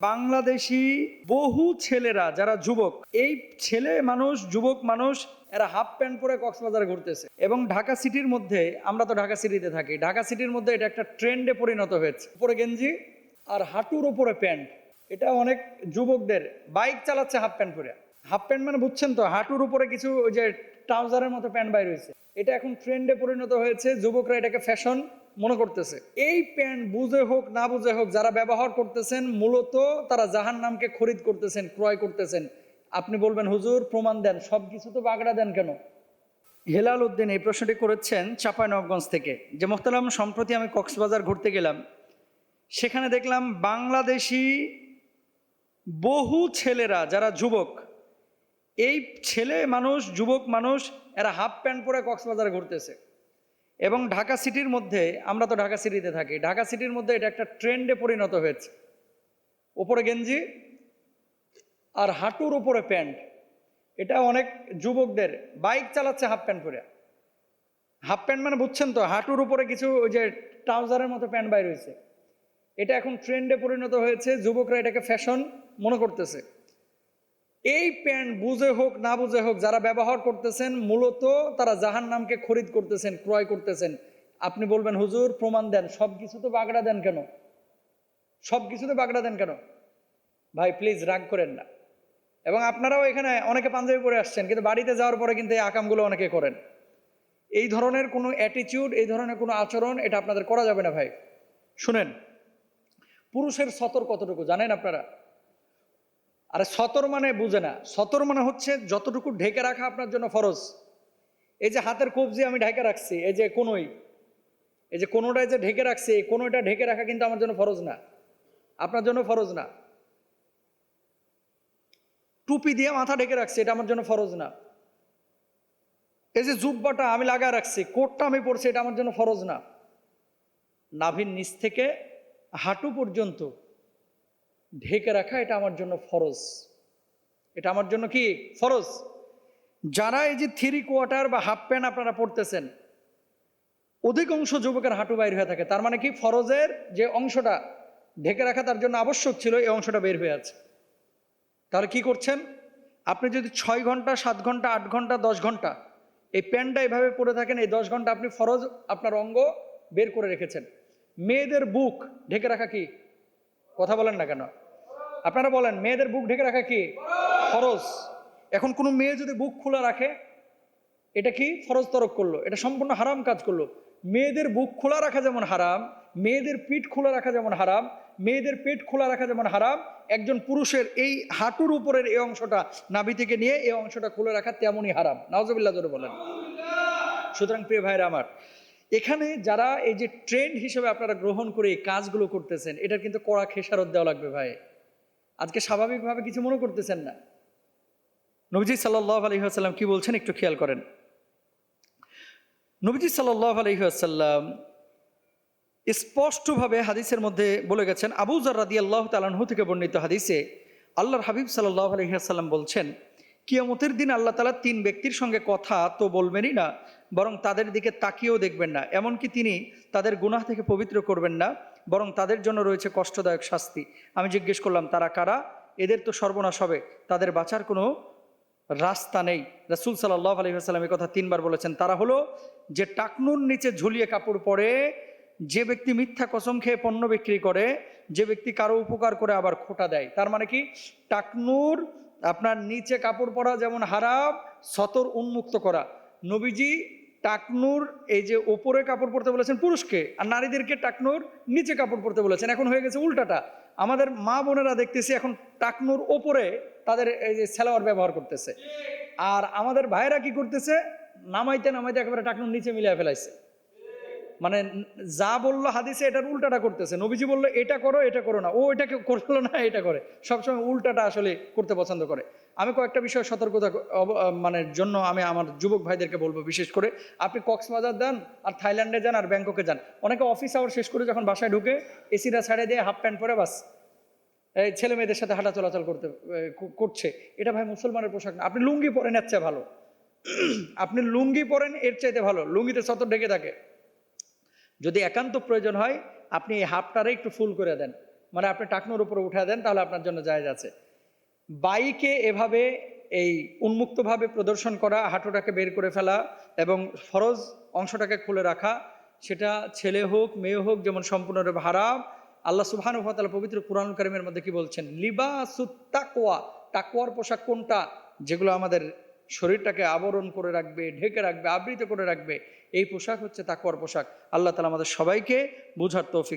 বাংলাদেশি বহু ছেলেরা, যারা যুবক, এই ছেলে মানুষ, যুবক মানুষ, এরা হাফ প্যান্ট পরে কক্সবাজার ঘুরতেছে। এবং ঢাকা সিটির মধ্যে, আমরা তো ঢাকা সিটিতে থাকি, ঢাকা সিটির মধ্যে এটা একটা ট্রেন্ডে পরিণত হয়েছে। উপরে গেঞ্জি আর হাঁটুর উপরে প্যান্ট। এটা অনেক যুবকদের, বাইক চালাচ্ছে হাফ প্যান্ট পরে। হাফ প্যান্ট মানে বুঝছেন তো, হাঁটুর উপরে কিছু ওই যে ট্রাউজারের মতো প্যান্ট বাইর হয়েছে। এটা এখন ট্রেন্ডে পরিণত হয়েছে, যুবকরা এটাকে ফ্যাশন মনে করতেছে। এই প্যান্ট বুঝে হোক, না বুঝে হোক, যারা ব্যবহার করতেছেন, মূলত তারা জাহান নামকে খরিদ করতেছেন, ক্রয় করতেছেন। আপনি বলবেন, হুজুর, প্রমাণ দেন সব কিছু তো বাগড়া দেন কেন? হেলাল উদ্দিন এই প্রশ্নটি করেছেন চাঁপাইনবগঞ্জ থেকে। যে মোহতালাম সম্প্রতি আমি কক্সবাজার ঘুরতে গেলাম, সেখানে দেখলাম বাংলাদেশি বহু ছেলেরা, যারা যুবক, এই ছেলে মানুষ, যুবক মানুষ, এরা হাফ প্যান্ট পরে কক্সবাজার ঘুরতেছে। এবং ঢাকা সিটির মধ্যে, আমরা তো ঢাকা সিটিতে থাকি, ঢাকা সিটির মধ্যে এটা একটা ট্রেন্ডে পরিণত হয়েছে। ওপরে গেঞ্জি আর হাঁটুর উপরে প্যান্ট। এটা অনেক যুবকদের, বাইক চালাচ্ছে হাফ প্যান্ট পরে। হাফ প্যান্ট মানে বুঝছেন তো, হাঁটুর উপরে কিছু ওই যে ট্রাউজারের মতো প্যান্ট বাইর হয়েছে। এটা এখন ট্রেন্ডে পরিণত হয়েছে, যুবকরা এটাকে ফ্যাশন মনে করতেছে। এই প্যান্ট বুঝে হোক, না বুঝে হোক, যারা ব্যবহার করতেছেন, মূলত তারা জাহান নামকে খরিদ করতেছেন, ক্রয় করতেছেন। আপনি বলবেন, হুজুর, প্রমাণ দেন সব কিছু তো বাগড়া দেন কেন? সব কিছুতে বাগড়া দেন কেন? ভাই প্লিজ রাগ করেন না। এবং আপনারাও এখানে অনেকে পাঞ্জাবি পরে আসছেন, কিন্তু বাড়িতে যাওয়ার পরে কিন্তু এই আকামগুলো অনেকে করেন। এই ধরনের কোনো অ্যাটিটিউড এই ধরনের কোনো আচরণ, এটা আপনাদের করা যাবে না, ভাই। শুনেন, পুরুষের সতর কতটুকু, জানেন আপনারা? আরে সতর মানে বুঝে না। সতর মানে হচ্ছে যতটুকু ঢেকে রাখা আপনার জন্য ফরজ। এই যে হাতের কবজি আমি ঢেকে রাখছি, এই যে কোনোই। এই যে কোনোটায় যে ঢেকে রাখছি, এই কোনোটা ঢেকে রাখা কিন্তু আমার জন্য ফরজ না। আপনার জন্য ফরজ না। টুপি দিয়ে মাথা ঢেকে রাখছি, এটা আমার জন্য ফরজ না। এই যে জুব্বাটা আমি লাগা রাখছি, কোটটা আমি পরছি, এটা আমার জন্য ফরজ না। নাভির নিচ থেকে হাঁটু পর্যন্ত ঢেকে রাখা, এটা আমার জন্য ফরজ। এটা আমার জন্য কি? ফরজ। যারা এই যে থ্রি কোয়ার্টার বা হাফ প্যান্ট আপনারা পড়তেছেন, অধিকাংশ যুবকের হাঁটু বাইর হয়ে থাকে। তার মানে কি? ফরজের যে অংশটা ঢেকে রাখা তার জন্য আবশ্যক ছিল, এই অংশটা বের হয়ে আছে। তাহলে কি করছেন? আপনি যদি ছয় ঘণ্টা, সাত ঘণ্টা, আট ঘণ্টা, দশ ঘণ্টা এই প্যান্টটা এভাবে পরে থাকেন, এই দশ ঘণ্টা আপনি ফরজ আপনার অঙ্গ বের করে রেখেছেন। মেয়েদের বুক ঢেকে রাখা কি? কথা বলেন না কেন? আপনারা বলেন, মেয়েদের বুক ঢেকে রাখা কি? ফরজ। এখন কোনো মেয়ে যদি বুক খোলা রাখে, এটা কি? ফরজ তরক করল। এটা সম্পূর্ণ হারাম কাজ করল। মেয়েদের বুক খোলা রাখা যেমন হারাম, মেয়েদের পিঠ খোলা রাখা যেমন হারাম, মেয়েদের পেট খোলা রাখা যেমন হারাম, একজন পুরুষের এই হাঁটুর উপরের এই অংশটা নাভি থেকে নিয়ে এই অংশটা খুলে রাখা তেমনই হারাম। নওয়াজবিল্লা বলেন। সুতরাং প্রিয় ভাইরা আমার এখানে যারা এই যে ট্রেন্ড হিসেবে আপনারা গ্রহণ করে এই কাজগুলো করতেছেন, এটার কিন্তু কড়া খেসারত দেওয়া লাগবে ভাই। আজকে স্বাভাবিকভাবে কিছু মনে করতেছেন না। নবীজি সাল্লাহ আলহিহাসাল্লাম কি বলছেন একটু খেয়াল করেন। নবীজি সাল্লাহ আলহিহাসাল্লাম স্পষ্টভাবে হাদিসের মধ্যে বলে গেছেন, আবু জার্রাদি আল্লাহ তালাহু থেকে বর্ণিত হাদিসে আল্লাহর হাবিব সাল্লাহ আলহিহাসাল্লাম বলছেন, কিয়ামতের দিন আল্লাহ তালা তিন ব্যক্তির সঙ্গে কথা তো বলবেনই না বরং তাদের দিকে তাকিয়েও দেখবেন না। এমনকি তিনি তাদের গুনাহ থেকে পবিত্র করবেন না, বরং তাদের জন্য রয়েছে কষ্টদায়ক শাস্তি। আমি জিজ্ঞেস করলাম, তারা কারা? এদের তো সর্বনাশ হবে। তাদের বাঁচার কোনো রাস্তা নেই। রাসুল সাল্লাহ আলহিহাস্লাম এই কথা তিনবার বলেছেন, তারা হলো যে টাকনুর নিচে ঝুলিয়ে কাপড় পরে, যে ব্যক্তি মিথ্যা কসম খেয়ে পণ্য বিক্রি করে, যে ব্যক্তি কারও উপকার করে আবার খোটা দেয়। তার মানে কি? টাকনুর আপনার নিচে কাপড় পরা যেমন হারাম, সতর উন্মুক্ত করা। নবীজি টাকনুর এই যে ওপরে কাপড় পরতে বলেছেন পুরুষকে, আর নারীদেরকে টাকনুর নিচে কাপড় পরতে বলেছেন। এখন হয়ে গেছে উল্টাটা। আমাদের মা বোনেরা দেখতেছি এখন টাকনুর ওপরে তাদের এই যে সেলাওয়ার ব্যবহার করতেছে। আর আমাদের ভাইয়েরা কি করতেছে? নামাইতে নামাইতে একেবারে টাকনুর নিচে মিলিয়ে ফেলাইছে। মানে যা বলল হাদিসে এটার উল্টাটা করতেছে। নবীজি বলল, এটা করো এটা করো না। ও এটাকে করল না, এটা করে। সবসময় উল্টাটা আসলে করতে পছন্দ করে। আমি কয়েকটা বিষয় সতর্কতা মানে জন্য আমি আমার যুবক ভাইদেরকে বলব বিশেষ করে, আপনি কক্সবাজার যান আর থাইল্যান্ডে যান আর ব্যাংককে যান। অনেকে অফিস আওয়ার শেষ করে যখন বাসায় ঢুকে এসিটা ছাড়ে দিয়ে হাফ প্যান্ট পরে বাস, এই ছেলে মেয়েদের সাথে হাঁটা চলাচল করতে করছে। এটা ভাই মুসলমানের পোশাক না। আপনি লুঙ্গি পরেন এর চেয়ে ভালো। আপনি লুঙ্গি পরেন, এর চাইতে ভালো। লুঙ্গিতে সতর ঢেকে থাকে। যদি একান্ত প্রয়োজন হয়, আপনি এই হাফটারে একটু ফুল করে দেন। মানে আপনি টাকনোর উপরে উঠে দেন, তাহলে আপনার জন্য জায়েজ আছে। বাইকে এভাবে এই উন্মুক্তভাবে প্রদর্শন করা, হাঁটুটাকে বের করে ফেলা এবং ফরজ অংশটাকে খুলে রাখা, সেটা ছেলে হোক, মেয়ে হোক, যেমন সম্পূর্ণরূপে হারাম। আল্লাহ সুবহানাহু ওয়া তাআলা পবিত্র কোরআন কারিমের মধ্যে কি বলছেন? লিবাসুত তাকওয়া। তাকওয়ার পোশাক কোনটা? যেগুলো আমাদের শরীরটাকে আবরণ করে রাখবে, ঢেকে রাখবে, আবৃত করে রাখবে। এই পোশাক হচ্ছে তাকওয়ার পোশাক। আল্লাহ তালা আমাদের সবাইকে বুঝার তৌফিক